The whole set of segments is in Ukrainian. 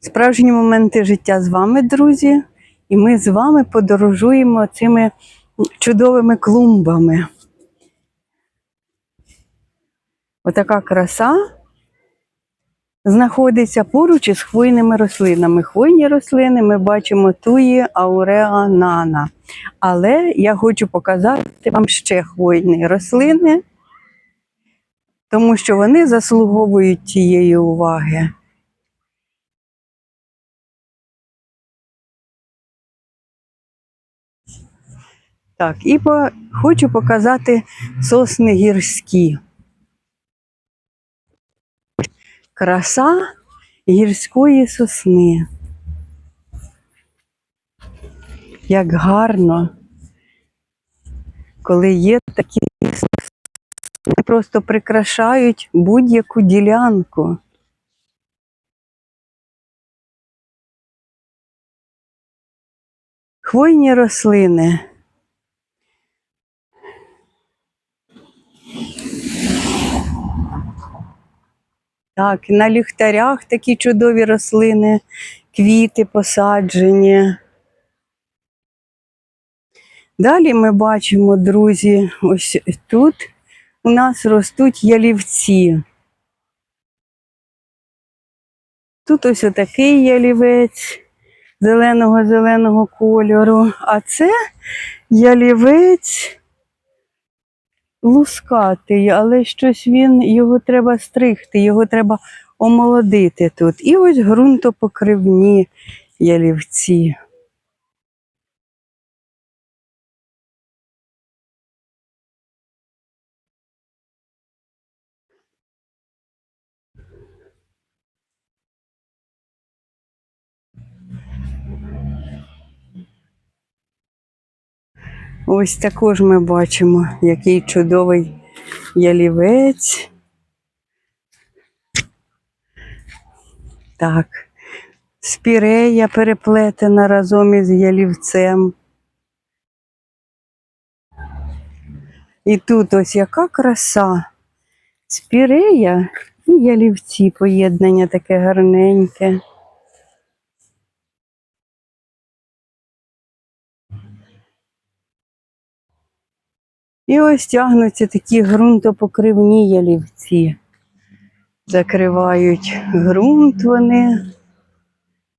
Справжні моменти життя з вами, друзі, і ми з вами подорожуємо цими чудовими клумбами. Отака краса знаходиться поруч із хвойними рослинами. Хвойні рослини ми бачимо туї ауреа нана. Але я хочу показати вам ще хвойні рослини, тому що вони заслуговують тієї уваги. Так, і по, хочу показати сосни гірські. Краса гірської сосни. Як гарно, коли є такі сосни, просто прикрашають будь-яку ділянку. Хвойні рослини. Так, на ліхтарях такі чудові рослини, квіти посаджені. Далі ми бачимо, друзі, ось тут у нас ростуть ялівці. Тут ось отакий ялівець зеленого-зеленого кольору, а це ялівець лускатий, але щось він, його треба стригти, його треба омолодити тут. І ось ґрунтопокривні ялівці. Ось також ми бачимо, який чудовий ялівець. Так, спірея переплетена разом із ялівцем. І тут ось яка краса. Спірея і ялівці поєднання таке гарненьке. І ось тягнуться такі ґрунтопокривні ялівці. Закривають ґрунт вони.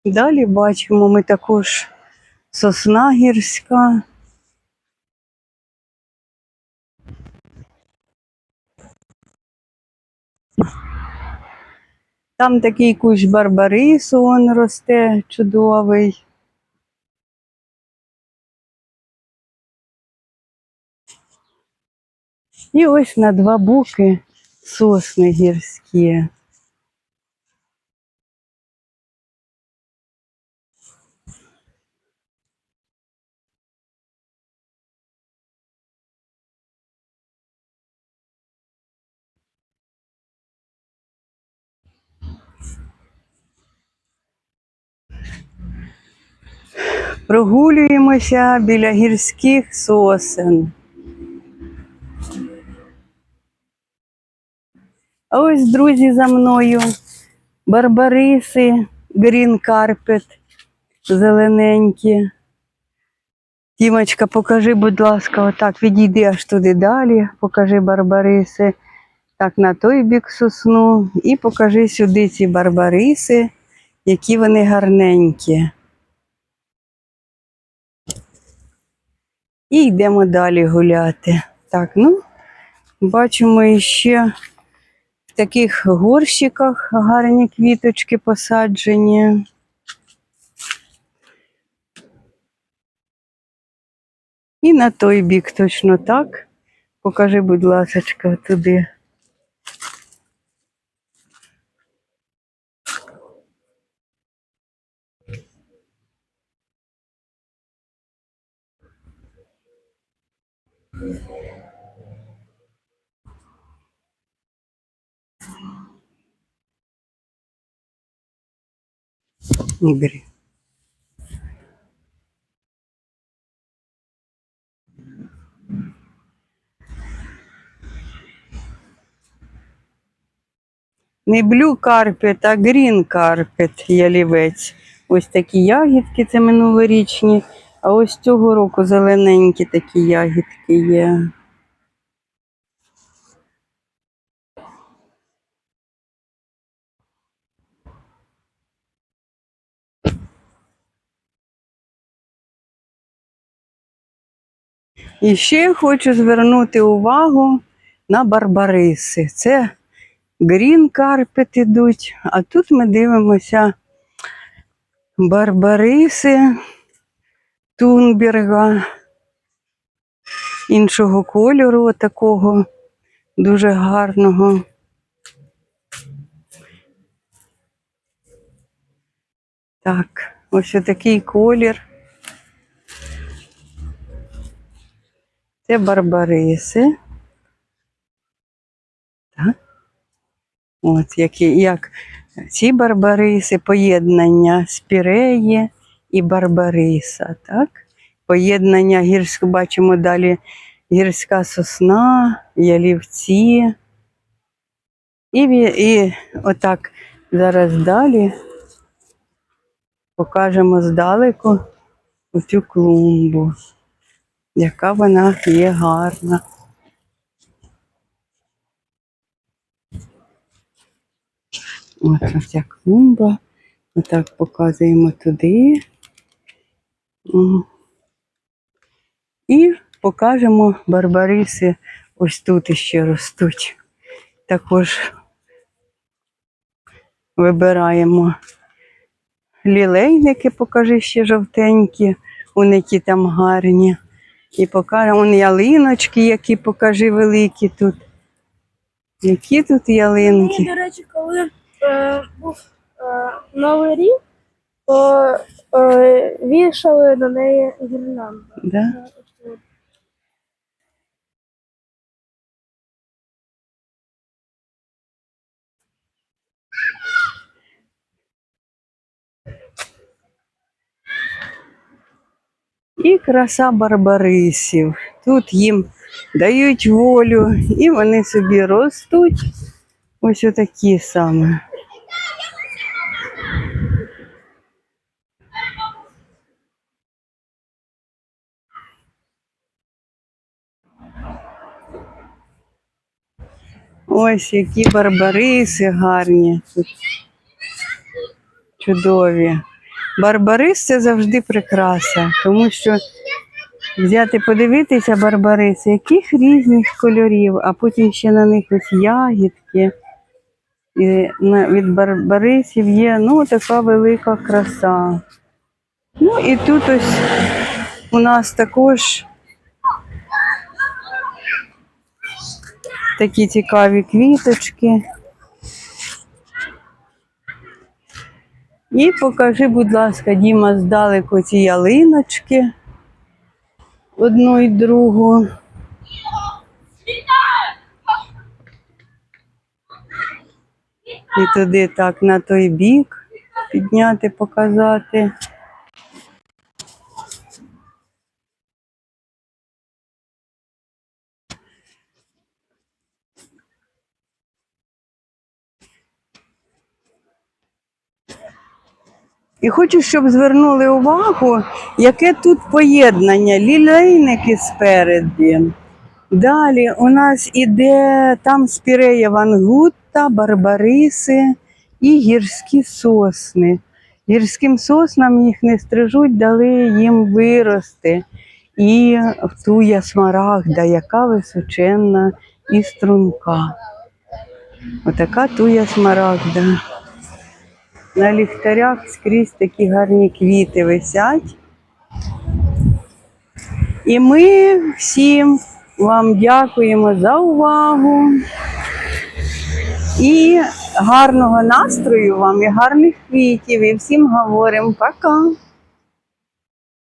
Далі бачимо ми також сосна гірська. Там такий кущ барбарису он росте чудовий. І ось на два боки сосни гірські. Прогулюємося біля гірських сосен. Ось, друзі, за мною барбариси, грін карпет, зелененькі. Тімочка, покажи, будь ласка, отак, відійди аж туди далі, покажи барбариси. Так, на той бік сосну. І покажи сюди ці барбариси, які вони гарненькі. І йдемо далі гуляти. Так, ну, бачимо іще таких горщиках гарні квіточки посаджені. І на той бік точно так. Покажи, будь ласка, туди. Бери. Не блю карпет, а грін карпет ялівець. Ось такі ягідки це минулорічні, а ось цього року зелененькі такі ягідки є. І ще хочу звернути увагу на барбариси. Це грін карпет ідуть, а тут ми дивимося барбариси Тунберга іншого кольору, такого дуже гарного. Так, ось такий колір. Це барбариси. Так. От які, як ці барбариси, поєднання спіреї і барбариса. Так? Поєднання гірського, бачимо далі гірська сосна, ялівці. І, і отак зараз далі покажемо здалеку оцю клумбу яка вона є гарна. Ось ця клумба. Отак показуємо туди. І покажемо барбариси. Ось тут іще ростуть. Також вибираємо лілейники, покажи ще жовтенькі, вони які там гарні. І покажемо вон ялиночки, які покажи великі тут. Які тут ялинки? Мені, до речі, коли е, був е, Новий рік, то е, вішали до неї гірлянду. Да? І краса барбарисів. Тут їм дають волю, і вони собі ростуть. Ось отакі саме. Ось які барбариси гарні. Тут чудові. Барбарис це завжди прикраса, тому що взяти подивитися барбариси, яких різних кольорів, а потім ще на них ось ягідки. І від барбарисів є ну, така велика краса. Ну і тут ось у нас також такі цікаві квіточки. І покажи, будь ласка, Діма, здалеку ці ялиночки. Одну і другу. І туди так на той бік підняти, показати. І хочу, щоб звернули увагу, яке тут поєднання. Лілейники спереді. Далі у нас іде там спірея вангутта, барбариси і гірські сосни. Гірським соснам їх не стрижуть, дали їм вирости. І туя смарагда, яка височенна і струнка. Отака туя смарагда. На ліхтарях скрізь такі гарні квіти висять. І ми всім вам дякуємо за увагу. І гарного настрою вам, і гарних квітів. І всім говоримо пока.